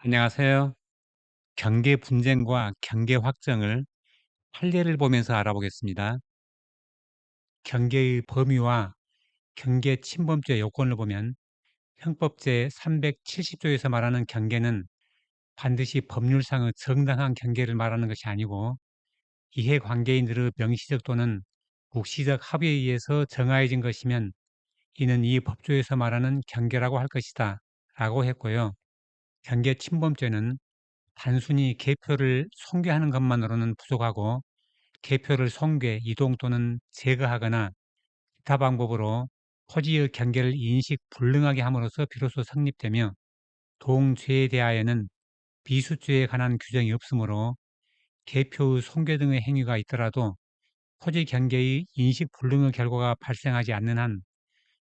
안녕하세요. 경계 분쟁과 경계 확정을 판례를 보면서 알아보겠습니다. 경계의 범위와 경계 침범죄 요건을 보면 형법 제370조에서 말하는 경계는 반드시 법률상의 정당한 경계를 말하는 것이 아니고 이해관계인들의 명시적 또는 묵시적 합의에 의해서 정하여진 것이면 이는 이 법조에서 말하는 경계라고 할 것이다 라고 했고요. 경계 침범죄는 단순히 개표를 손괴하는 것만으로는 부족하고 개표를 손괴, 이동 또는 제거하거나 기타 방법으로 토지의 경계를 인식 불능하게 함으로써 비로소 성립되며 동죄에 대하여는 비수죄에 관한 규정이 없으므로 개표의 손괴 등의 행위가 있더라도 토지 경계의 인식 불능의 결과가 발생하지 않는 한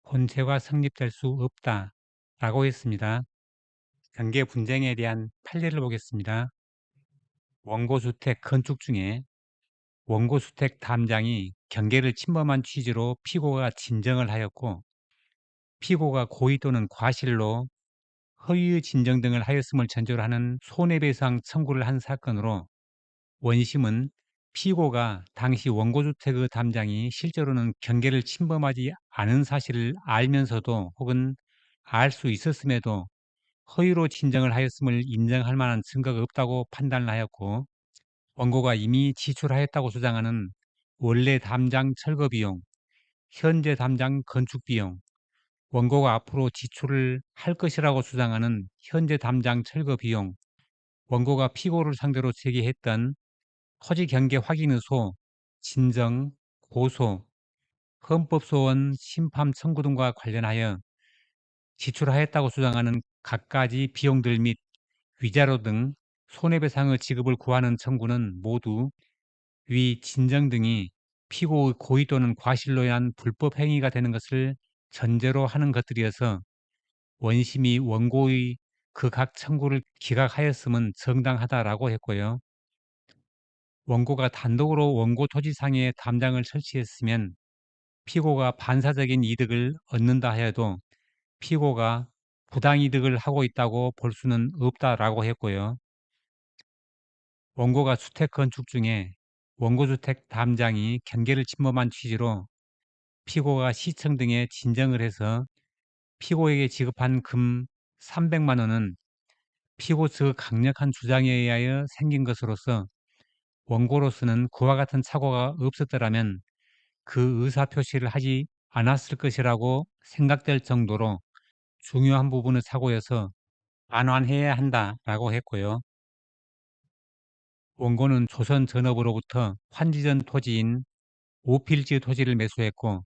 본체가 성립될 수 없다라고 했습니다. 경계 분쟁에 대한 판례를 보겠습니다. 원고주택 건축 중에 원고주택 담장이 경계를 침범한 취지로 피고가 진정을 하였고 피고가 고의 또는 과실로 허위의 진정 등을 하였음을 전제로 하는 손해배상 청구를 한 사건으로 원심은 피고가 당시 원고주택의 담장이 실제로는 경계를 침범하지 않은 사실을 알면서도 혹은 알 수 있었음에도 허위로 진정을 하였음을 인정할 만한 증거가 없다고 판단을 하였고 원고가 이미 지출하였다고 주장하는 원래 담장 철거 비용, 현재 담장 건축 비용, 원고가 앞으로 지출을 할 것이라고 주장하는 현재 담장 철거 비용, 원고가 피고를 상대로 제기했던 토지 경계 확인 의소, 진정, 고소, 헌법소원 심판 청구 등과 관련하여 지출하였다고 주장하는 갖가지 비용들 및 위자료 등 손해배상의 지급을 구하는 청구는 모두 위 진정 등이 피고의 고의 또는 과실로 인한 불법 행위가 되는 것을 전제로 하는 것들이어서 원심이 원고의 그 각 청구를 기각하였음은 정당하다라고 했고요. 원고가 단독으로 원고 토지상에 담장을 설치했으면 피고가 반사적인 이득을 얻는다 하여도 피고가 부당이득을 하고 있다고 볼 수는 없다라고 했고요. 원고가 주택 건축 중에 원고주택 담장이 경계를 침범한 취지로 피고가 시청 등에 진정을 해서 피고에게 지급한 금 300만 원은 피고 측의 강력한 주장에 의하여 생긴 것으로서 원고로서는 그와 같은 착오가 없었더라면 그 의사 표시를 하지 않았을 것이라고 생각될 정도로 중요한 부분의 착오여서 반환해야 한다라고 했고요. 원고는 조선 전업으로부터 환지전 토지인 오필지 토지를 매수했고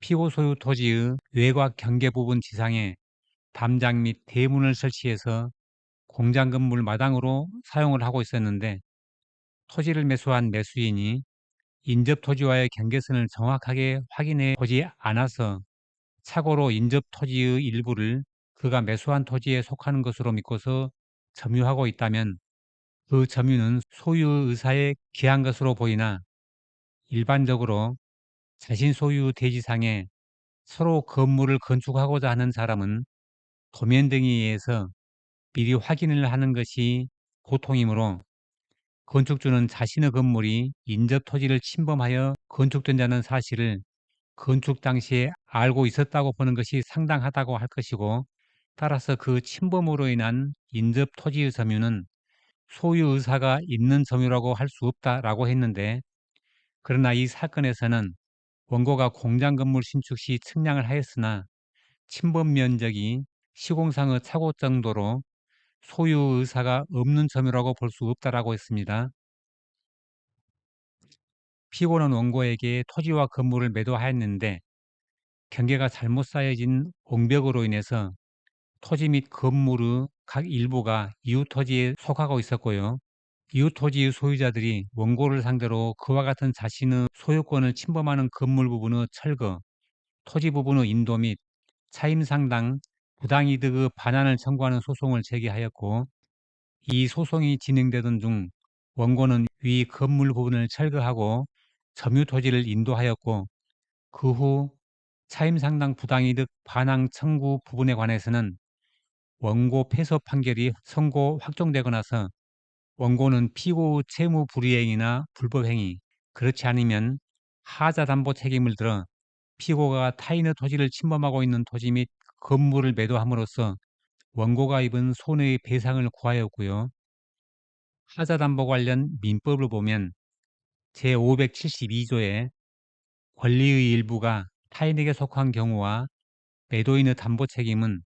피고 소유 토지의 외곽 경계 부분 지상에 담장 및 대문을 설치해서 공장 건물 마당으로 사용을 하고 있었는데 토지를 매수한 매수인이 인접 토지와의 경계선을 정확하게 확인해 보지 않아서 착오로 인접 토지의 일부를 그가 매수한 토지에 속하는 것으로 믿고서 점유하고 있다면 그 점유는 소유 의사에 기한 것으로 보이나 일반적으로 자신 소유 대지상에 서로 건물을 건축하고자 하는 사람은 도면 등에 의해서 미리 확인을 하는 것이 보통이므로 건축주는 자신의 건물이 인접 토지를 침범하여 건축된다는 사실을 건축 당시에 알고 있었다고 보는 것이 상당하다고 할 것이고 따라서 그 침범으로 인한 인접 토지의 점유는 소유 의사가 있는 점유라고 할 수 없다라고 했는데 그러나 이 사건에서는 원고가 공장 건물 신축 시 측량을 하였으나 침범 면적이 시공상의 착오 정도로 소유 의사가 없는 점유라고 볼 수 없다라고 했습니다. 피고는 원고에게 토지와 건물을 매도하였는데 경계가 잘못 쌓여진 옹벽으로 인해서 토지 및 건물의 각 일부가 이웃 토지에 속하고 있었고요. 이웃 토지의 소유자들이 원고를 상대로 그와 같은 자신의 소유권을 침범하는 건물 부분의 철거, 토지 부분의 인도 및 차임 상당 부당이득의 반환을 청구하는 소송을 제기하였고 이 소송이 진행되던 중 원고는 위 건물 부분을 철거하고 점유 토지를 인도하였고 그 후 차임 상당 부당이득 반환 청구 부분에 관해서는 원고 패소 판결이 선고 확정되고 나서 원고는 피고의 채무 불이행이나 불법행위, 그렇지 않으면 하자 담보 책임을 들어 피고가 타인의 토지를 침범하고 있는 토지 및 건물을 매도함으로써 원고가 입은 손해의 배상을 구하였고요. 하자 담보 관련 민법을 보면 제572조에 권리의 일부가 타인에게 속한 경우와 매도인의 담보 책임은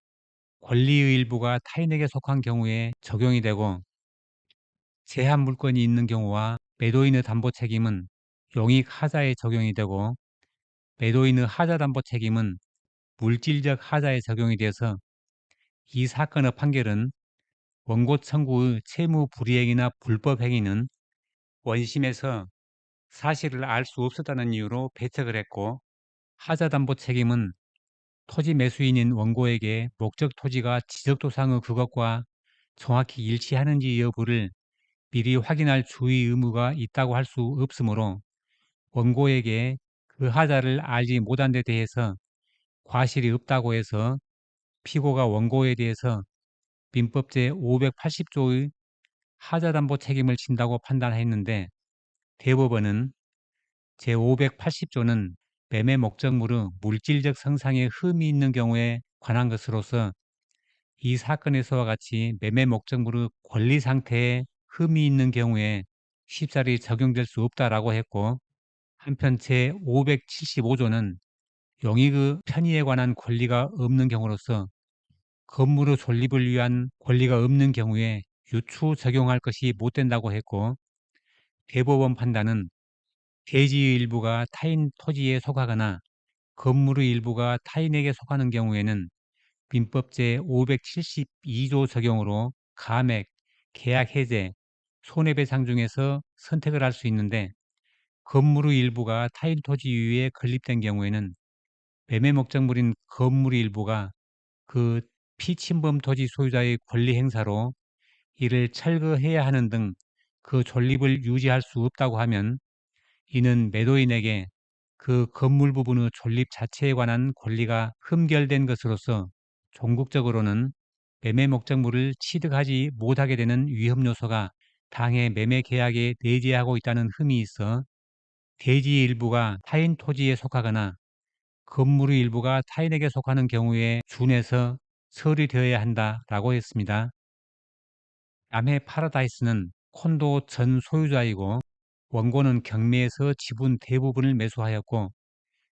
권리의 일부가 타인에게 속한 경우에 적용이 되고 제한 물건이 있는 경우와 매도인의 담보 책임은 용익 하자에 적용이 되고 매도인의 하자 담보 책임은 물질적 하자에 적용이 되어서 이 사건의 판결은 원고 청구의 채무 불이행이나 불법 행위는 원심에서 사실을 알 수 없었다는 이유로 배척을 했고 하자 담보 책임은 토지 매수인인 원고에게 목적 토지가 지적도상의 그것과 정확히 일치하는지 여부를 미리 확인할 주의 의무가 있다고 할 수 없으므로 원고에게 그 하자를 알지 못한 데 대해서 과실이 없다고 해서 피고가 원고에 대해서 민법 제580조의 하자담보 책임을 진다고 판단했는데 대법원은 제580조는 매매 목적물의 물질적 성상에 흠이 있는 경우에 관한 것으로서 이 사건에서와 같이 매매 목적물의 권리 상태에 흠이 있는 경우에 쉽사리 적용될 수 없다라고 했고 한편 제575조는 용익의 편의에 관한 권리가 없는 경우로서 건물의 존립을 위한 권리가 없는 경우에 유추 적용할 것이 못 된다고 했고 대법원 판단은 대지의 일부가 타인 토지에 속하거나 건물의 일부가 타인에게 속하는 경우에는 민법 제572조 적용으로 감액, 계약 해제, 손해배상 중에서 선택을 할 수 있는데 건물의 일부가 타인 토지 유에 건립된 경우에는 매매 목적물인 건물의 일부가 그 피침범 토지 소유자의 권리 행사로 이를 철거해야 하는 등 그 존립을 유지할 수 없다고 하면 이는 매도인에게 그 건물 부분의 존립 자체에 관한 권리가 흠결된 것으로서 종국적으로는 매매 목적물을 취득하지 못하게 되는 위험 요소가 당해 매매 계약에 내재하고 있다는 흠이 있어 대지 일부가 타인 토지에 속하거나 건물의 일부가 타인에게 속하는 경우에 준해서 처리되어야 한다라고 했습니다. 남해 파라다이스는 콘도 전 소유자이고 원고는 경매에서 지분 대부분을 매수하였고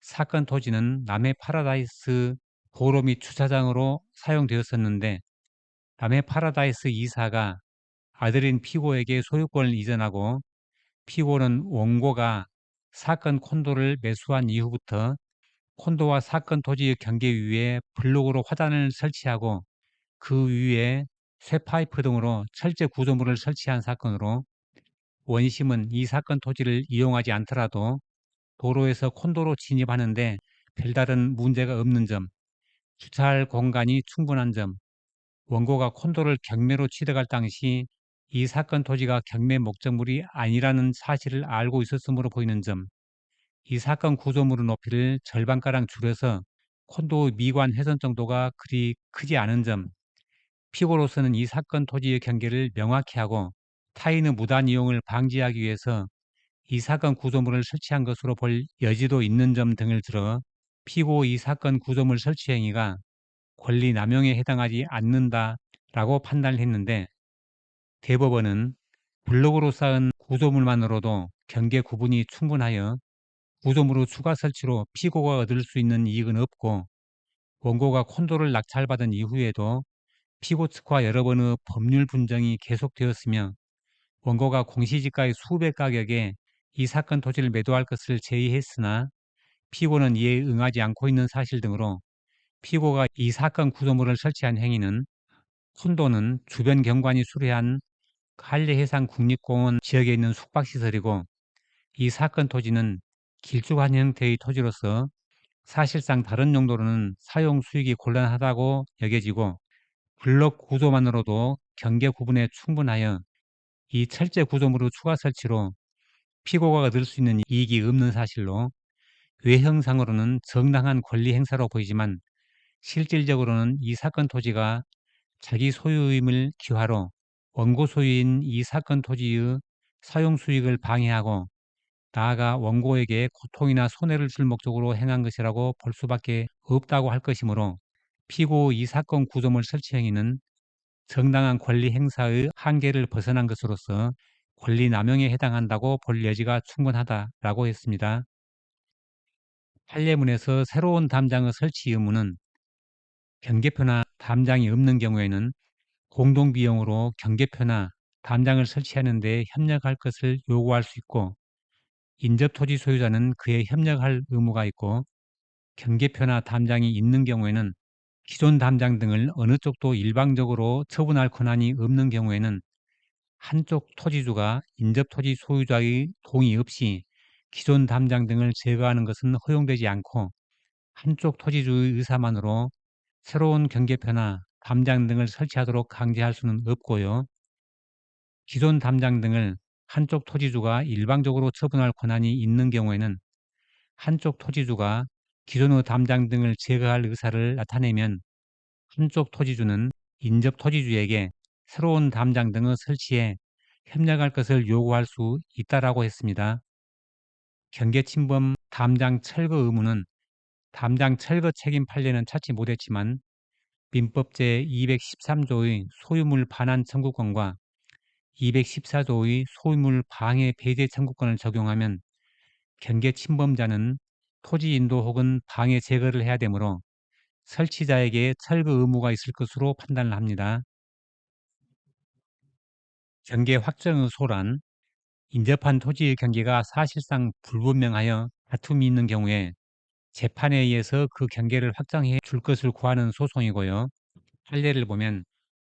사건 토지는 남해 파라다이스 도로 및 주차장으로 사용되었었는데 남해 파라다이스 이사가 아들인 피고에게 소유권을 이전하고 피고는 원고가 사건 콘도를 매수한 이후부터 콘도와 사건 토지의 경계 위에 블록으로 화단을 설치하고 그 위에 쇠파이프 등으로 철제 구조물을 설치한 사건으로 원심은 이 사건 토지를 이용하지 않더라도 도로에서 콘도로 진입하는데 별다른 문제가 없는 점, 주차할 공간이 충분한 점, 원고가 콘도를 경매로 취득할 당시 이 사건 토지가 경매 목적물이 아니라는 사실을 알고 있었으므로 보이는 점, 이 사건 구조물의 높이를 절반가량 줄여서 콘도 미관 훼손 정도가 그리 크지 않은 점, 피고로서는 이 사건 토지의 경계를 명확히 하고 타인의 무단 이용을 방지하기 위해서 이 사건 구조물을 설치한 것으로 볼 여지도 있는 점 등을 들어 피고 이 사건 구조물 설치 행위가 권리 남용에 해당하지 않는다라고 판단을 했는데 대법원은 블록으로 쌓은 구조물만으로도 경계 구분이 충분하여 구조물의 추가 설치로 피고가 얻을 수 있는 이익은 없고 원고가 콘도를 낙찰받은 이후에도 피고 측과 여러 번의 법률 분쟁이 계속되었으며 원고가 공시지가의 수백 가격에 이 사건 토지를 매도할 것을 제의했으나 피고는 이에 응하지 않고 있는 사실 등으로 피고가 이 사건 구조물을 설치한 행위는 콘도는 주변 경관이 수려한 한려해상 국립공원 지역에 있는 숙박시설이고 이 사건 토지는 길쭉한 형태의 토지로서 사실상 다른 용도로는 사용 수익이 곤란하다고 여겨지고 블록 구조만으로도 경계 구분에 충분하여 이 철제 구조물의 추가 설치로 피고가 얻을 수 있는 이익이 없는 사실로 외형상으로는 정당한 권리 행사로 보이지만 실질적으로는 이 사건 토지가 자기 소유임을 기화로 원고 소유인 이 사건 토지의 사용 수익을 방해하고 나아가 원고에게 고통이나 손해를 줄 목적으로 행한 것이라고 볼 수밖에 없다고 할 것이므로 피고 이 사건 구조물 설치 행위는 정당한 권리 행사의 한계를 벗어난 것으로서 권리 남용에 해당한다고 볼 여지가 충분하다라고 했습니다. 판례문에서 새로운 담장의 설치 의무는 경계표나 담장이 없는 경우에는 공동비용으로 경계표나 담장을 설치하는 데 협력할 것을 요구할 수 있고 인접토지 소유자는 그에 협력할 의무가 있고 경계표나 담장이 있는 경우에는 기존 담장 등을 어느 쪽도 일방적으로 처분할 권한이 없는 경우에는 한쪽 토지주가 인접 토지 소유자의 동의 없이 기존 담장 등을 제거하는 것은 허용되지 않고 한쪽 토지주의 의사만으로 새로운 경계표나 담장 등을 설치하도록 강제할 수는 없고요. 기존 담장 등을 한쪽 토지주가 일방적으로 처분할 권한이 있는 경우에는 한쪽 토지주가 기존의 담장 등을 제거할 의사를 나타내면 한쪽 토지주는 인접 토지주에게 새로운 담장 등을 설치해 협력할 것을 요구할 수 있다라고 했습니다. 경계 침범 담장 철거 의무는 담장 철거 책임 판례는 찾지 못했지만 민법 제213조의 소유물 반환 청구권과 214조의 소유물 방해 배제 청구권을 적용하면 경계 침범자는 토지 인도 혹은 방해 제거를 해야 되므로 설치자에게 철거 의무가 있을 것으로 판단을 합니다. 경계 확정의 소란 인접한 토지의 경계가 사실상 불분명하여 다툼이 있는 경우에 재판에 의해서 그 경계를 확정해 줄 것을 구하는 소송이고요. 판례를 보면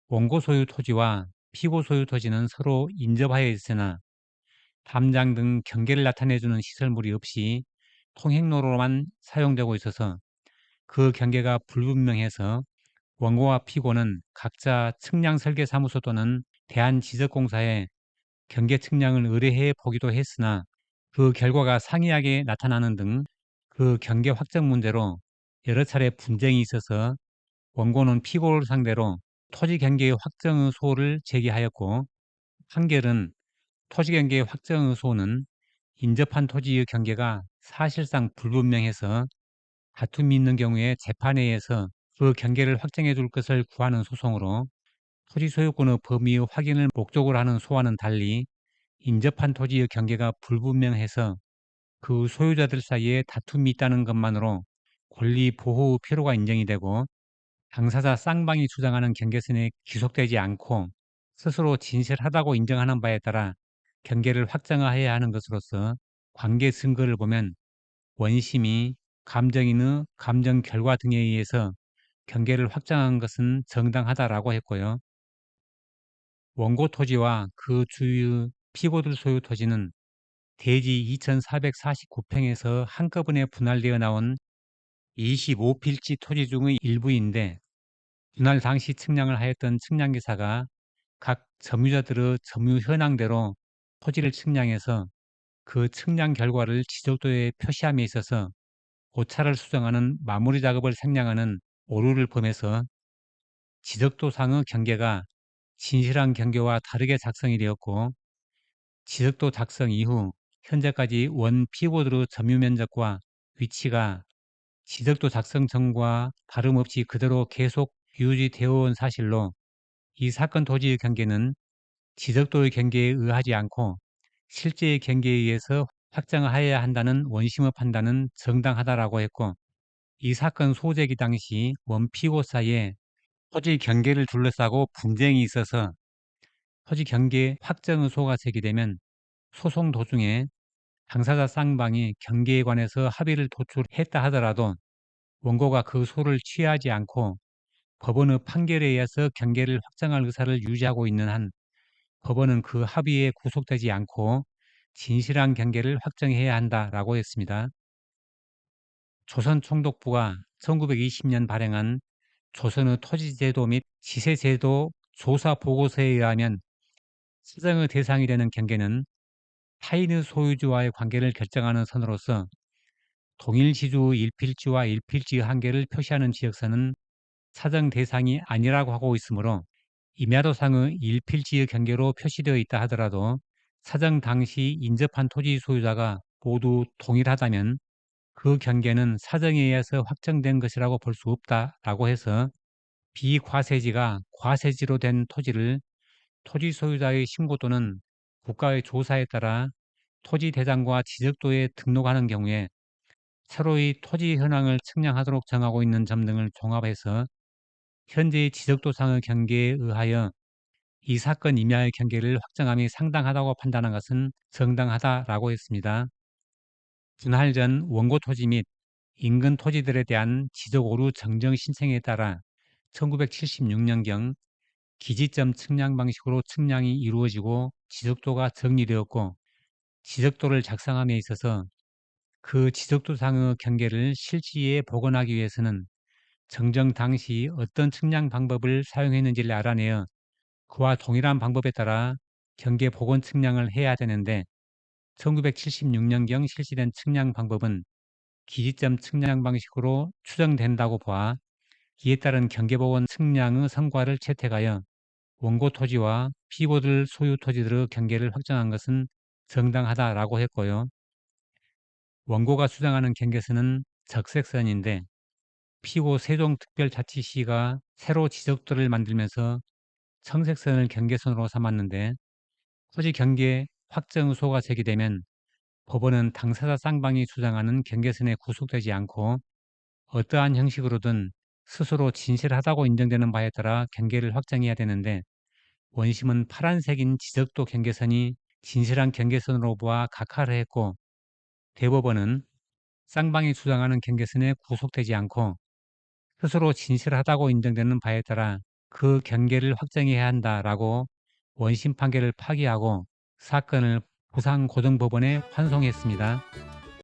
원고 소유 토지와 피고 소유 토지는 서로 인접하여 있으나 담장 등 경계를 나타내주는 시설물이 없이 통행로로만 사용되고 있어서 그 경계가 불분명해서 원고와 피고는 각자 측량 설계 사무소 또는 대한지적공사에 경계 측량을 의뢰해 보기도 했으나 그 결과가 상이하게 나타나는 등 그 경계 확정 문제로 여러 차례 분쟁이 있어서 원고는 피고를 상대로 토지 경계의 확정 의소를 제기하였고 판결은 토지 경계의 확정 의소는 인접한 토지의 경계가 사실상 불분명해서 다툼이 있는 경우에 재판에 의해서 그 경계를 확정해 줄 것을 구하는 소송으로 토지 소유권의 범위의 확인을 목적으로 하는 소와는 달리 인접한 토지의 경계가 불분명해서 그 소유자들 사이에 다툼이 있다는 것만으로 권리 보호의 필요가 인정이 되고 당사자 쌍방이 주장하는 경계선에 기속되지 않고 스스로 진실하다고 인정하는 바에 따라 경계를 확정해야 하는 것으로서 관계 증거를 보면 원심이 감정인의 감정 결과 등에 의해서 경계를 확정한 것은 정당하다라고 했고요. 원고 토지와 그 주위의 피고들 소유 토지는 대지 2449평에서 한꺼번에 분할되어 나온 25필지 토지 중의 일부인데 분할 당시 측량을 하였던 측량기사가 각 점유자들의 점유 현황대로 토지를 측량해서 그 측량 결과를 지적도에 표시함에 있어서 오차를 수정하는 마무리 작업을 생략하는 오류를 범해서 지적도상의 경계가 진실한 경계와 다르게 작성이 되었고 지적도 작성 이후 현재까지 원 피고들의 점유 면적과 위치가 지적도 작성 전과 다름 없이 그대로 계속 유지되어 온 사실로 이 사건 토지의 경계는 지적도의 경계에 의하지 않고 실제의 경계에 의해서 확정하여야 한다는 원심의 판단은 정당하다라고 했고 이 사건 소재기 당시 원피고 사이에 토지 경계를 둘러싸고 분쟁이 있어서 토지 경계 확정의 소가 제기되면 소송 도중에 당사자 쌍방이 경계에 관해서 합의를 도출했다 하더라도 원고가 그 소를 취하지 않고 법원의 판결에 의해서 경계를 확정할 의사를 유지하고 있는 한 법원은 그 합의에 구속되지 않고 진실한 경계를 확정해야 한다라고 했습니다. 조선총독부가 1920년 발행한 조선의 토지제도 및 지세제도 조사 보고서에 의하면 사정의 대상이 되는 경계는 타인의 소유주와의 관계를 결정하는 선으로서 동일 지주의 일필지와 일필지의 한계를 표시하는 지역선은 사정 대상이 아니라고 하고 있으므로 임야도상의 일필지의 경계로 표시되어 있다 하더라도 사정 당시 인접한 토지 소유자가 모두 동일하다면 그 경계는 사정에 의해서 확정된 것이라고 볼 수 없다라고 해서 비과세지가 과세지로 된 토지를 토지 소유자의 신고 또는 국가의 조사에 따라 토지 대장과 지적도에 등록하는 경우에 서로의 토지 현황을 측량하도록 정하고 있는 점 등을 종합해서 현재의 지적도상의 경계에 의하여 이 사건 임야의 경계를 확정함이 상당하다고 판단한 것은 정당하다라고 했습니다. 분할 전 원고 토지 및 인근 토지들에 대한 지적 오류 정정 신청에 따라 1976년경 기지점 측량 방식으로 측량이 이루어지고 지적도가 정리되었고 지적도를 작성함에 있어서 그 지적도상의 경계를 실지에 복원하기 위해서는 정정 당시 어떤 측량 방법을 사용했는지를 알아내어 그와 동일한 방법에 따라 경계 복원 측량을 해야 되는데 1976년경 실시된 측량 방법은 기지점 측량 방식으로 추정된다고 보아 이에 따른 경계복원 측량의 성과를 채택하여 원고 토지와 피고들 소유 토지들의 경계를 확정한 것은 정당하다라고 했고요. 원고가 주장하는 경계선은 적색선인데 피고 세종특별자치시가 새로 지적도를 만들면서 청색선을 경계선으로 삼았는데 토지 경계 확정 의소가 제기되면 법원은 당사자 쌍방이 주장하는 경계선에 구속되지 않고 어떠한 형식으로든 스스로 진실하다고 인정되는 바에 따라 경계를 확정해야 되는데 원심은 파란색인 지적도 경계선이 진실한 경계선으로 보아 각하를 했고 대법원은 쌍방이 주장하는 경계선에 구속되지 않고 스스로 진실하다고 인정되는 바에 따라 그 경계를 확정해야 한다라고 원심 판결을 파기하고 사건을 부산고등법원에 환송했습니다.